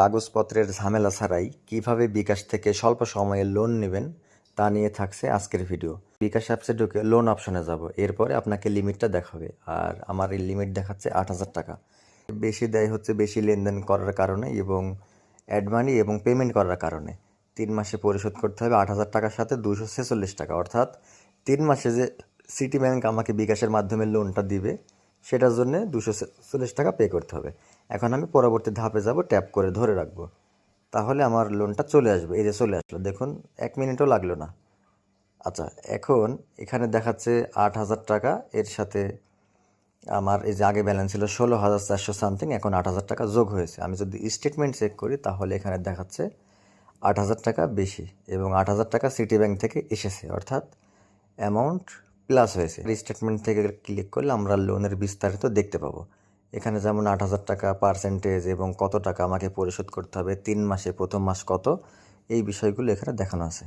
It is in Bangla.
কাগজপত্রের ঝামেলা ছাড়াই কীভাবে বিকাশ থেকে স্বল্প সময়ে লোন নেবেন তা নিয়ে থাকছে আজকের ভিডিও বিকাশ অ্যাপসে ঢুকে লোন অপশনে যাব। এরপরে আপনাকে লিমিটটা দেখাবে। আর আমার এই লিমিট দেখাচ্ছে আট হাজার টাকা। বেশি দেয় হচ্ছে বেশি লেনদেন করার কারণে এবং অ্যাড মানি এবং পেমেন্ট করার কারণে। তিন মাসে পরিশোধ করতে হবে আট হাজার টাকার সাথে দুশো ছেচল্লিশ টাকা। অর্থাৎ তিন মাসে যে সিটি ব্যাংক আমাকে বিকাশের মাধ্যমে লোনটা দিবে সেটার জন্য দুশো চল্লিশ টাকা পে করতে হবে। এখন আমি পরবর্তী ধাপে যাব ট্যাপ করে ধরে রাখব। তাহলে আমার লোনটা চলে আসবে। এই যে চলে আসলো। দেখুন, এক মিনিটও লাগল না। আচ্ছা এখন এখানে দেখাচ্ছে আট হাজার টাকা। এর সাথে আমার এই যে আগে ব্যালেন্স ছিল ষোলো হাজার চারশো সামথিং এখন আট হাজার টাকা যোগ হয়েছে। আমি যদি স্টেটমেন্ট চেক করি, তাহলে এখানে দেখাচ্ছে আট হাজার টাকা বেশি এবং আট হাজার টাকা সিটি ব্যাংক থেকে এসেছে। অর্থাৎ অ্যামাউন্ট প্লাস হয়েছে। স্টেটমেন্ট থেকে ক্লিক করলে আমরা লোনের বিস্তারিত দেখতে পাবো। এখানে যেমন আট হাজার টাকা পার্সেন্টেজ এবং কত টাকা আমাকে পরিশোধ করতে হবে, তিন মাসে প্রথম মাস কত, এই বিষয়গুলো এখানে দেখানো আছে।